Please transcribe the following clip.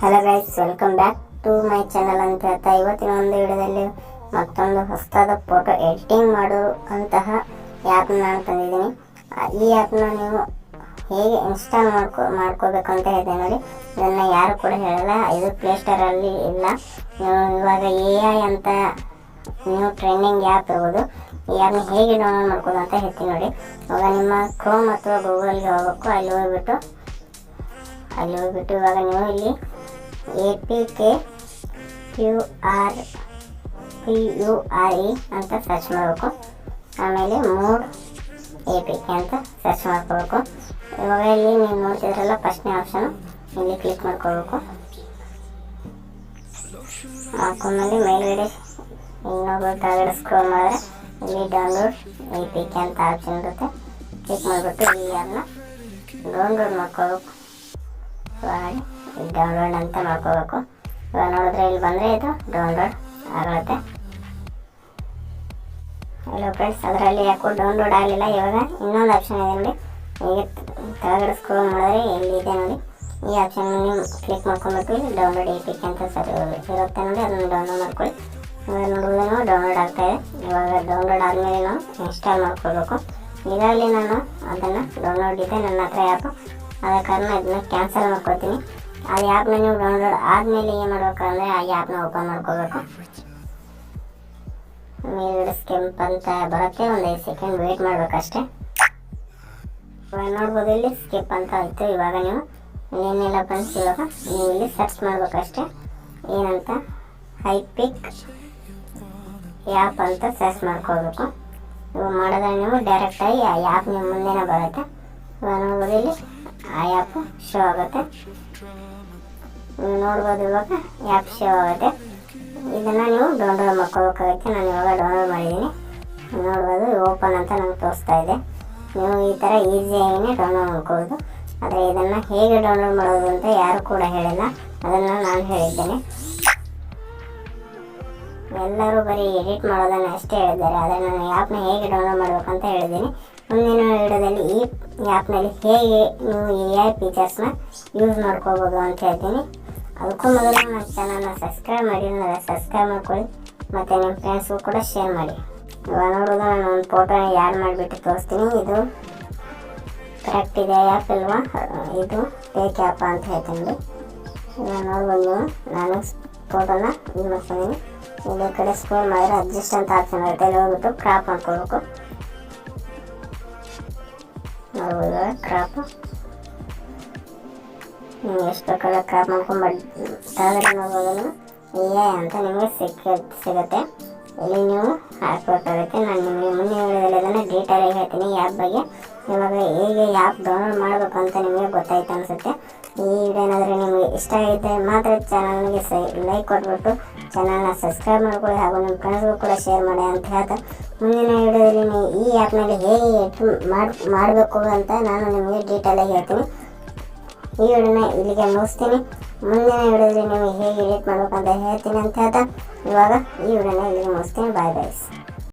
Hello guys welcome back to my channel ಅಂತ ಹೇಳ್ತಾ ಇವತ್ತಿನ ಒಂದು ವಿಡಿಯೋದಲ್ಲಿ ಮತ್ತೊಂದು ಹೊಸದಾದ ಫೋಟೋ ಎಡಿಟಿಂಗ್ ಮಾಡುವಂತಹ ಆ್ಯಪ್ನ ನಾನು ತಂದಿದ್ದೀನಿ. ಈ ಆ್ಯಪ್ನ ನೀವು ಹೇಗೆ ಇನ್ಸ್ಟಾಲ್ ಮಾಡ್ಕೊ ಮಾಡ್ಕೋಬೇಕಂತ ಹೇಳಿದೆ ನೋಡಿ, ಇದನ್ನು ಯಾರು ಕೂಡ ಹೇಳಲ್ಲ, ಇದು ಪ್ಲೇಸ್ಟೋರಲ್ಲಿ ಇಲ್ಲ. ನೀವು ಇವಾಗ ಎ ಐ ಅಂತ ನೀವು ಟ್ರೆಂಡಿಂಗ್ ಆ್ಯಪ್ ಇರ್ಬೋದು, ಈ ಆ್ಯಪ್ನ ಹೇಗೆ ಡೌನ್ಲೋಡ್ ಮಾಡ್ಕೋದು ಅಂತ ಹೇಳ್ತೀನಿ ನೋಡಿ. ಇವಾಗ ನಿಮ್ಮ ಕ್ರೋಮ್ ಅಥವಾ ಗೂಗಲ್ಗೆ ಹೋಗ್ಬೇಕು, ಅಲ್ಲಿ ಹೋಗ್ಬಿಟ್ಟು ಅಲ್ಲಿ ಹೋಗ್ಬಿಟ್ಟು ಇವಾಗ ನೀವು ಇಲ್ಲಿ A P Q R P U R E ಅಂತ ಸರ್ಚ್ ಮಾಡಬೇಕು. ಆಮೇಲೆ ಮೂಡ್ ಎ ಪಿ ಕೆ ಅಂತ ಸರ್ಚ್ ಮಾಡ್ಕೋಬೇಕು. ಇವಾಗ ಇಲ್ಲಿ ನೀವು ನೋಡ್ತಿದ್ರಲ್ಲ ಫಸ್ಟ್ನೇ ಆಪ್ಷನ್ ಇಲ್ಲಿ ಕ್ಲಿಕ್ ಮಾಡ್ಕೋಬೇಕು. ಮಾಡ್ಕೊಂಡ್ಮೇಲೆ ಮೇಲ್ಗಡೆ ಇನ್ನೊಬ್ಬ ಕೆಳಗಡೆ ಸ್ಕ್ರೋಲ್ ಮಾಡಿದ್ರೆ ಇಲ್ಲಿ ಡೌನ್ಲೋಡ್ ಎ ಪಿ ಕೆ ಅಂತ ಆಪ್ಷನ್ ಇರುತ್ತೆ. ಕ್ಲಿಕ್ ಮಾಡಿಬಿಟ್ಟು ಈ ಆ್ಯಪ್ನ ಡೌನ್ಲೋಡ್ ಮಾಡ್ಕೋಬೇಕು. ಇವಾಗ ಡೌನ್ಲೋಡ್ ಅಂತ ಮಾಡ್ಕೋಬೇಕು. ಇವಾಗ ನೋಡಿದ್ರೆ ಇಲ್ಲಿ ಬಂದರೆ ಇದು ಡೌನ್ಲೋಡ್ ಆಗುತ್ತೆ. ಹಲೋ ಫ್ರೆಂಡ್ಸ್ ಅದರಲ್ಲಿ ಯಾಕೋ ಡೌನ್ಲೋಡ್ ಆಗಲಿಲ್ಲ. ಇವಾಗ ಇನ್ನೊಂದು ಆಪ್ಷನ್ ಇದೆ ನೋಡಿ. ಹೀಗೆ ಕೆಳಗಡೆ ಸ್ಕ್ರೋಲ್ ಮಾಡಿದ್ರೆ ಎಲ್ಲಿದೆ ನೋಡಿ. ಈ ಆಪ್ಷನ್ ನೀವು ಕ್ಲಿಕ್ ಮಾಡ್ಕೊಂಡ್ಬಿಟ್ಟು ಇಲ್ಲಿ ಡೌನ್ಲೋಡ್ ಏಪಿಕೆ ಅಂತ ಸರಿ ಇರುತ್ತೆ ನೋಡಿ. ಅದನ್ನು ಡೌನ್ಲೋಡ್ ಮಾಡ್ಕೊಳ್ಳಿ. ಇವಾಗ ನೋಡುವುದೇನೋ ಡೌನ್ಲೋಡ್ ಆಗ್ತಾ ಇದೆ. ಇವಾಗ ಡೌನ್ಲೋಡ್ ಆದಮೇಲೆ ನಾವು ಇನ್ಸ್ಟಾಲ್ ಮಾಡ್ಕೊಳ್ಬೇಕು. ಇದರಲ್ಲಿ ನಾನು ಅದನ್ನು ಡೌನ್ಲೋಡ್ ಇದೆ. ನನ್ನ ಹತ್ರ ಆ್ಯಪು ಆದ ಕಾರಣ ಇದನ್ನ ಕ್ಯಾನ್ಸಲ್ ಮಾಡ್ಕೊತೀನಿ ಆ ಆ್ಯಪ್ನ ನೀವು ಡೌನ್ಲೋಡ್ ಆದಮೇಲೆ ಏನು ಮಾಡ್ಬೇಕಂದ್ರೆ ಆ ಆ್ಯಪ್ನ ಓಪನ್ ಮಾಡ್ಕೋಬೇಕು. ಮೇಲ್ಗಡೆ ಸ್ಕೆಂಪ್ ಅಂತ ಬರುತ್ತೆ, ಒಂದು ಐದು ಸೆಕೆಂಡ್ ವೇಟ್ ಮಾಡ್ಬೇಕಷ್ಟೇ. ಇವಾಗ ನೋಡ್ಬೋದು ಇಲ್ಲಿ ಸ್ಕಿಪ್ ಅಂತ ಆಯಿತು ಇವಾಗ ನೀವು. ಏನಿಲ್ಲ ಫ್ರೆಂಡ್ಸ್ ಇವಾಗ? ನೀವು ಇಲ್ಲಿ ಸರ್ಚ್ ಮಾಡ್ಬೇಕಷ್ಟೇ. ಏನಂತ? ಹೈ ಪಿಕ್ ಆ್ಯಪ್ ಅಂತ ಸರ್ಚ್ ಮಾಡ್ಕೋಬೇಕು. ಇವಾಗ ಮಾಡಿದ್ರೆ ನೀವು ಡೈರೆಕ್ಟಾಗಿ ಆ ಆ್ಯಪ್ ನಿಮ್ಮ ಮುಂದೆನೇ ಬರುತ್ತೆ. ಇವಾಗ ನೋಡ್ಬೋದು ಇಲ್ಲಿ ಆ ಆ್ಯಪ್ ಶೋ ಆಗುತ್ತೆ. ನೋಡ್ಬೋದು ಇವಾಗ. ಆ್ಯಪ್ ಶೋ ಆಗುತ್ತೆ ಇದನ್ನು ನೀವು ಡೌನ್ಲೋಡ್ ಮಾಡ್ಕೋಬೇಕಾಗುತ್ತೆ ನಾನು ಇವಾಗ ಡೌನ್ಲೋಡ್ ಮಾಡಿದ್ದೀನಿ. ನೋಡ್ಬೋದು ಓಪನ್ ಅಂತ ನಂಗೆ ತೋರಿಸ್ತಾ ಇದೆ. ನೀವು ಈ ಥರ ಈಸಿಯಾಗಿಯೇ ಡೌನ್ಲೋಡ್ ಮಾಡ್ಕೋಬೋದು ಆದರೆ ಇದನ್ನು ಹೇಗೆ ಡೌನ್ಲೋಡ್ ಮಾಡೋದು ಅಂತ ಯಾರು ಕೂಡ ಹೇಳಿಲ್ಲ. ಅದನ್ನು ನಾನು ಹೇಳಿದ್ದೇನೆ. ಎಲ್ಲರೂ ಬರೀ ಎಡಿಟ್ ಮಾಡೋದನ್ನು ಅಷ್ಟೇ ಹೇಳಿದ್ದಾರೆ. ಆದರೆ ನಾನು ಆ್ಯಪ್ನ ಹೇಗೆ ಡೌನ್ಲೋಡ್ ಮಾಡಬೇಕಂತ ಹೇಳಿದ್ದೀನಿ. ಮುಂದಿನ ವಿಡಿಯೋದಲ್ಲಿ ಈ ಆ್ಯಪ್ನಲ್ಲಿ ಹೇಗೆ ನೀವು ಎ ಐ ಫೀಚರ್ಸ್ನ ಯೂಸ್ ಮಾಡ್ಕೋಬೋದು ಅಂತ ಹೇಳ್ತೀನಿ. ಅದಕ್ಕೂ ಮೊದಲು ನನ್ನ ಚಾನಲ್ನ ಸಬ್ಸ್ಕ್ರೈಬ್ ಮಾಡಿ ನನಗೆ ಸಬ್ಸ್ಕ್ರೈಬ್ ಮಾಡ್ಕೊಳ್ಳಿ. ಮತ್ತು ನಿಮ್ಮ ಫ್ರೆಂಡ್ಸ್ಗೂ ಕೂಡ ಶೇರ್ ಮಾಡಿ. ಇವಾಗ ನೋಡೋದು ನಾನು ಒಂದು ಫೋಟೋನ ಯಾರು ಮಾಡಿಬಿಟ್ಟು ತೋರಿಸ್ತೀನಿ. ಇದು ಕರೆಕ್ಟ್ ಇದೆ ಆ್ಯಪ್ ಇಲ್ವಾ? ಇದು ಫೇಕ್ ಆ್ಯಪ್ ಅಂತ ಹೇಳ್ತೀನಿ ಇವಾಗ ನೋಡ್ಬೋದು ನೀವು, ನಾನು ಫೋಟೋನ ಇದು ಮಾಡ್ಕೊಂಡಿದ್ದೀನಿ. ಇದೇ ಕಡೆ ಸ್ಕೋರ್ ಮಾಡಿದ್ರೆ ಅಡ್ಜಸ್ಟ್ ಅಂತ ಆಪ್ಷನ್ ಇರುತ್ತೆ ಇಲ್ಲಿ ಹೋಗ್ಬಿಟ್ಟು ಕ್ರಾಪ್ ಮಾಡ್ಕೋಬೇಕು. ಇವಾಗ ಕ್ರಾಪ್ ನೀವು ಎಷ್ಟು ಬೇಕಾದ್ರೆ ಕ್ರಾಪ್ ಎ ಐ ಅಂತ ನಿಮಗೆ ಸಿಕ್ಕ ಸಿಗುತ್ತೆ. ಇಲ್ಲಿ ನೀವು ಹಾಕ್ಬೇಕಾಗುತ್ತೆ ನಾನು ನಿಮಗೆ ಮುಂದಿನ ವಿಡಿಯೋದಲ್ಲಿ ಅದನ್ನು ಡೀಟೇಲಾಗಿ ಹೇಳ್ತೀನಿ. ಆ್ಯಪ್ ಬಗ್ಗೆ ಇವಾಗ ಹೇಗೆ ಆ್ಯಪ್ ಡೌನ್ಲೋಡ್ ಮಾಡಬೇಕು ಅಂತ ನಿಮಗೆ ಗೊತ್ತಾಯ್ತು ಅನಿಸುತ್ತೆ. ಈ ವಿಡಿಯೋ ಏನಾದರೂ ನಿಮಗೆ ಇಷ್ಟ ಆಗಿದ್ದರೆ ಮಾತ್ರ ಚಾನಲ್ಗೆ ಸೈ ಲೈಕ್ ಕೊಟ್ಬಿಟ್ಟು ಚಾನಲ್ನ ಸಬ್ಸ್ಕ್ರೈಬ್ ಮಾಡ್ಕೊಳ್ಳಿ ಹಾಗೂ ನಿಮ್ಮ ಫ್ರೆಂಡ್ಸ್ಗೂ ಕೂಡ ಶೇರ್ ಮಾಡಿ ಅಂತ ಹೇಳ್ತಾ ಮುಂದಿನ ವಿಡಿಯೋದಲ್ಲಿ ನೀವು ಆ್ಯಪ್ನಲ್ಲಿ ಹೇಗೆ ಮಾಡಿ, ಮಾಡಬೇಕು ಅಂತ ನಾನು ನಿಮಗೆ ಡೀಟೇಲಾಗಿ ಹೇಳ್ತೀನಿ. ಈ ವಿಡಿಯೋನ ಇಲ್ಲಿಗೆ ಮುಗಿಸ್ತೀನಿ. ಮುಂದಿನ ವಿಡಿಯೋದಲ್ಲಿ ನೀವು ಹೇಗೆ ಎಡಿಟ್ ಮಾಡಬೇಕಂತ ಹೇಳ್ತೀನಿ ಅಂತ ಹೇಳ್ತಾ, ಇವಾಗ ಈ ವಿಡಿಯೋನ ಇಲ್ಲಿಗೆ ಮುಗಿಸ್ತೀನಿ. ಬಾಯ್ ಬಾಯ್ಸ್